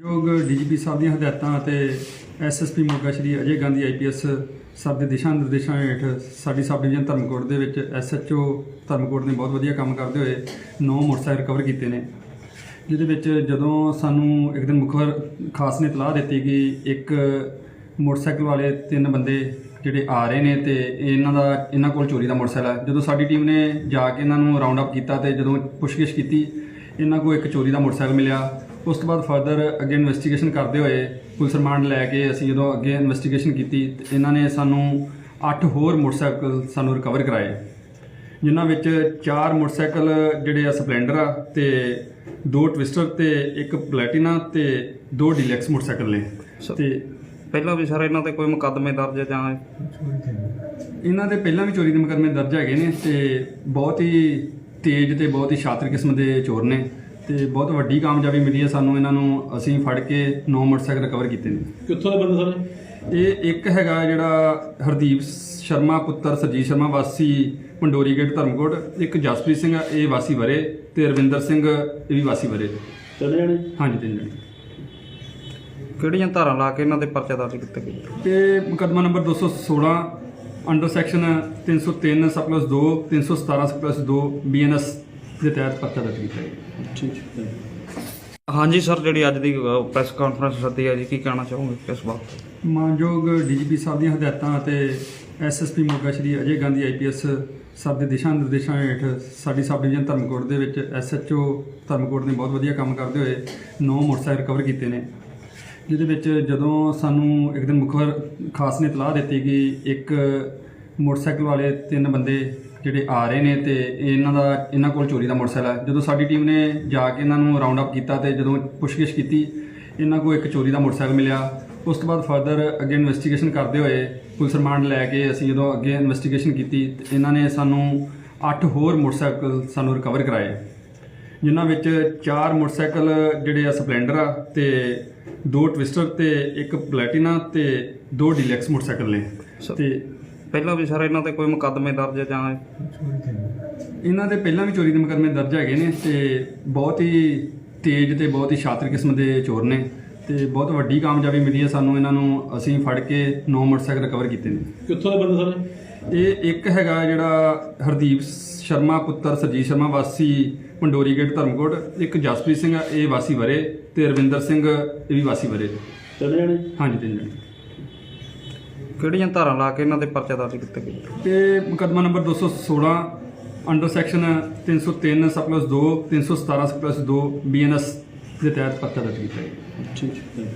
ਯੋਗ ਡੀਜੀਪੀ ਸਾਹਿਬ ਦੀਆਂ ਹਦਾਇਤਾਂ ਅਤੇ ਐਸਐਸਪੀ ਮੋਗਾ ਸ਼੍ਰੀ ਅਜੇ ਗਾਂਧੀ ਆਈਪੀਐਸ ਸਾਹਿਬ ਦੇ ਦਿਸ਼ਾ ਨਿਰਦੇਸ਼ਾਂ ਹੇਠ ਸਾਡੀ ਸਬ ਡਿਵੀਜ਼ਨ ਧਰਮਕੋਟ ਦੇ ਵਿੱਚ ਐਸਐਚਓ ਧਰਮਕੋਟ ਨੇ ਬਹੁਤ ਵਧੀਆ ਕੰਮ ਕਰਦੇ ਹੋਏ 9 ਮੋਟਰਸਾਈਕਲ ਰਿਕਵਰ ਕੀਤੇ ਨੇ, ਜਿਹਦੇ ਵਿੱਚ ਜਦੋਂ ਸਾਨੂੰ ਇੱਕ ਦਿਨ ਮੁਖਬਰ ਖਾਸ ਨੇ ਇਤਲਾਹ ਦਿੱਤੀ ਕਿ ਇੱਕ ਮੋਟਰਸਾਈਕਲ ਵਾਲੇ ਤਿੰਨ ਬੰਦੇ ਜਿਹੜੇ ਆ ਰਹੇ ਨੇ ਤੇ ਇਹਨਾਂ ਦਾ, ਇਹਨਾਂ ਕੋਲ ਚੋਰੀ ਦਾ ਮੋਟਰਸਾਈਕਲ ਹੈ। ਜਦੋਂ ਸਾਡੀ ਟੀਮ ਨੇ ਜਾ ਕੇ ਇਹਨਾਂ ਨੂੰ ਰਾਉਂਡ ਅਪ ਕੀਤਾ ਤੇ ਜਦੋਂ ਪੁੱਛਗਿੱਛ ਕੀਤੀ, ਇਹਨਾਂ ਕੋਲ ਇੱਕ ਚੋਰੀ ਦਾ ਮੋਟਰਸਾਈਕਲ ਮਿਲਿਆ। ਉਸ ਤੋਂ ਬਾਅਦ ਫਰਦਰ ਅੱਗੇ ਇਨਵੈਸਟੀਗੇਸ਼ਨ ਕਰਦੇ ਹੋਏ ਪੁਲਿਸ ਰਿਮਾਂਡ ਲੈ ਕੇ ਅਸੀਂ ਜਦੋਂ ਅੱਗੇ ਇਨਵੈਸਟੀਗੇਸ਼ਨ ਕੀਤੀ ਤੇ ਇਹਨਾਂ ਨੇ ਸਾਨੂੰ 8 ਹੋਰ ਮੋਟਰਸਾਈਕਲ ਸਾਨੂੰ ਰਿਕਵਰ ਕਰਾਏ ਜਿਨ੍ਹਾਂ ਵਿੱਚ ਚਾਰ ਮੋਟਰਸਾਈਕਲ ਜਿਹੜੇ ਆ ਸਪਲੈਂਡਰ ਆ ਤੇ ਦੋ ਟਵਿਸਟਰ ਤੇ ਇੱਕ ਪਲੈਟੀਨਾ ਤੇ ਦੋ ਡੀਲੈਕਸ ਮੋਟਰਸਾਈਕਲ ਨੇ। ਤੇ ਪਹਿਲਾਂ ਵੀ ਸਰ ਇਹਨਾਂ ਤੇ ਕੋਈ ਮੁਕੱਦਮੇ ਦਰਜ ਜਾਂ ਇਹਨਾਂ ਦੇ ਪਹਿਲਾਂ ਵੀ ਚੋਰੀ ਦੇ ਮੁਕੱਦਮੇ ਦਰਜ ਹੈਗੇ ਨੇ ਤੇ ਬਹੁਤ ਹੀ ਤੇਜ਼ ਤੇ ਬਹੁਤ ਹੀ ਸ਼ਾਤਰ ਕਿਸਮ ਦੇ ਚੋਰ ਨੇ। ਤੇ ਬਹੁਤ ਵੱਡੀ ਕਾਮਯਾਬੀ ਮਿਲੀ ਹੈ ਸਾਨੂੰ ਇਹਨਾਂ ਨੂੰ ਅਸੀਂ ਫੜ ਕੇ 9 ਮੋਟਰਸਾਈਕਲ ਰਿਕਵਰ ਕੀਤੇ ਨੇ। ਕਿੱਥੋਂ ਦੇ ਬੰਦੇ ਸਾਰੇ? ਇਹ ਇੱਕ ਹੈਗਾ ਜਿਹੜਾ ਹਰਦੀਪ ਸ਼ਰਮਾ ਪੁੱਤਰ ਸਰਜੀਤ ਸ਼ਰਮਾ ਵਾਸੀ ਪੰਡੋਰੀ ਗੇਟ ਧਰਮਕੋਟ ਇੱਕ ਜਸਪ੍ਰੀਤ ਸਿੰਘ ਆ, ਇਹ ਵਾਸੀ ਵਰੇ ਤੇ ਰਵਿੰਦਰ ਸਿੰਘ ਇਹ ਵੀ ਵਾਸੀ ਵਰੇ। ਚਲੇ ਜਾਣੇ? ਹਾਂਜੀ ਤਿੰਨ ਜਣੇ। ਕਿਹੜੀਆਂ ਧਾਰਾਂ ਲਾ ਕੇ ਇਹਨਾਂ ਦੇ ਪਰਚਾ ਦਰਜ ਕੀਤੇ ਗਏ? ਤੇ ਮੁਕੱਦਮਾ ਨੰਬਰ 216 ਅੰਡਰ ਸੈਕਸ਼ਨ 303 ਸਪਲਸ 2 317 ਸਪਲਸ 2 ਬੀਐਨਐਸ ਦੇ ਤਹਿਤ ਪਰਚਾ ਦਰਜ ਕੀਤਾ ਹੈ ਠੀਕ ਹੈ। ਹਾਂਜੀ ਸਰ ਜਿਹੜੀ ਅੱਜ ਦੀ ਪ੍ਰੈਸ ਕਾਨਫਰੰਸ ਸੱਦੀ ਹੈ ਜੀ ਕੀ ਕਹਿਣਾ ਚਾਹੋਗੇ ਇਸ ਬਾਤ ਮਾਨਯੋਗ ਡੀਜੀਪੀ ਸਾਹਿਬ ਦੀਆਂ ਹਦਾਇਤਾਂ ਅਤੇ ਐਸਐਸਪੀ ਮੋਗਾ ਸ਼੍ਰੀ ਅਜੇ ਗਾਂਧੀ ਆਈਪੀਐਸ ਸਾਹਿਬ ਦੇ ਦਿਸ਼ਾ ਨਿਰਦੇਸ਼ਾਂ ਹੇਠ ਸਾਡੀ ਸਬ ਡਿਵੀਜ਼ਨ ਧਰਮਕੋਟ ਦੇ ਵਿੱਚ ਐਸਐਚਓ ਧਰਮਕੋਟ ਨੇ ਬਹੁਤ ਵਧੀਆ ਕੰਮ ਕਰਦੇ ਹੋਏ 9 ਮੋਟਰਸਾਈਕਲ ਰਿਕਵਰ ਕੀਤੇ ਨੇ। ਜਿਹਦੇ ਵਿੱਚ ਜਦੋਂ ਸਾਨੂੰ ਇੱਕ ਦਿਨ ਮੁਖਬਰ ਖਾਸ ਨੇ ਇਤਲਾਹ ਦਿੱਤੀ ਕਿ ਇੱਕ ਮੋਟਰਸਾਈਕਲ ਵਾਲੇ ਤਿੰਨ ਬੰਦੇ ਜਿਹੜੇ ਆ ਰਹੇ ਨੇ ਤੇ ਇਹਨਾਂ ਦਾ ਇਹਨਾਂ ਕੋਲ ਚੋਰੀ ਦਾ ਮੋਟਰਸਾਈਕਲ ਹੈ ਜਦੋਂ ਸਾਡੀ ਟੀਮ ਨੇ ਜਾ ਕੇ ਇਹਨਾਂ ਨੂੰ ਰਾਉਂਡ ਅਪ ਕੀਤਾ ਤੇ ਜਦੋਂ ਪੁੱਛਗਿੱਛ ਕੀਤੀ ਇਹਨਾਂ ਕੋਲ ਇੱਕ ਚੋਰੀ ਦਾ ਮੋਟਰਸਾਈਕਲ ਮਿਲਿਆ। ਉਸ ਤੋਂ ਬਾਅਦ ਫਰਦਰ ਅੱਗੇ ਇਨਵੈਸਟੀਗੇਸ਼ਨ ਕਰਦੇ ਹੋਏ ਪੁਲਿਸ ਰਿਮਾਂਡ ਲੈ ਕੇ ਅਸੀਂ ਜਦੋਂ ਅੱਗੇ ਇਨਵੈਸਟੀਗੇਸ਼ਨ ਕੀਤੀ ਤੇ ਇਹਨਾਂ ਨੇ ਸਾਨੂੰ 8 ਹੋਰ ਮੋਟਰਸਾਈਕਲ ਸਾਨੂੰ ਰਿਕਵਰ ਕਰਾਏ ਜਿਨ੍ਹਾਂ ਵਿੱਚ ਚਾਰ ਮੋਟਰਸਾਈਕਲ ਜਿਹੜੇ ਆ ਸਪਲੈਂਡਰ ਆ ਤੇ ਦੋ ਟਵਿਸਟਰ ਤੇ ਇੱਕ ਪਲੈਟੀਨਾ ਤੇ ਦੋ ਡੀਲੈਕਸ ਮੋਟਰਸਾਈਕਲ ਨੇ। ਤੇ ਪਹਿਲਾਂ ਵੀ ਸਰ ਇਹਨਾਂ ਤੇ ਕੋਈ ਮੁਕੱਦਮੇ ਦਰਜ ਜਾਂ ਇਹਨਾਂ ਦੇ ਪਹਿਲਾਂ ਵੀ ਚੋਰੀ ਦੇ ਮੁਕੱਦਮੇ ਦਰਜ ਹੈਗੇ ਨੇ ਤੇ ਬਹੁਤ ਹੀ ਤੇਜ਼ ਤੇ ਬਹੁਤ ਹੀ ਸ਼ਾਤਰ ਕਿਸਮ ਦੇ ਚੋਰ ਨੇ ਤੇ ਬਹੁਤ ਵੱਡੀ ਕਾਮਯਾਬੀ ਮਿਲੀ ਹੈ ਸਾਨੂੰ ਇਹਨਾਂ ਨੂੰ ਅਸੀਂ ਫੜ ਕੇ 9 ਮੋਟਰਸਾਈਕਲ ਰਿਕਵਰ ਕੀਤੇ ਨੇ। ਕਿੱਥੋਂ ਦੇ ਬੰਦੇ ਸਾਰੇ? ਇਹ ਇੱਕ ਹੈਗਾ ਜਿਹੜਾ ਹਰਦੀਪ ਸ਼ਰਮਾ ਪੁੱਤਰ ਸਰਜੀਤ ਸ਼ਰਮਾ ਵਾਸੀ ਪੰਡੋਰੀ ਗੇਟ ਧਰਮਕੋਟ ਇੱਕ ਜਸਪ੍ਰੀਤ ਸਿੰਘ ਇਹ ਵਾਸੀ ਵਰੇ ਤੇ ਰਵਿੰਦਰ ਸਿੰਘ ਇਹ ਵੀ ਵਾਸੀ ਵਰੇ। ਚਲੇ ਜਾਣੇ? ਹਾਂਜੀ ਤਿੰਨ ਜਣੇ। ਕਿਹੜੀਆਂ ਧਾਰਾਂ ਲਾ ਕੇ ਇਹਨਾਂ ਦੇ ਪਰਚਾ ਦਰਜ ਕੀਤੇ ਗਏ? ਤੇ ਮੁਕੱਦਮਾ ਨੰਬਰ 216 ਅੰਡਰ ਸੈਕਸ਼ਨ 303 ਸਪਲਸ 2 317 ਸਪਲਸ 2 ਬੀਐਨਐਸ ਦੇ ਤਹਿਤ ਪਰਚਾ ਦਰਜ ਕੀਤਾ ਹੈ ਠੀਕ ਹੈ।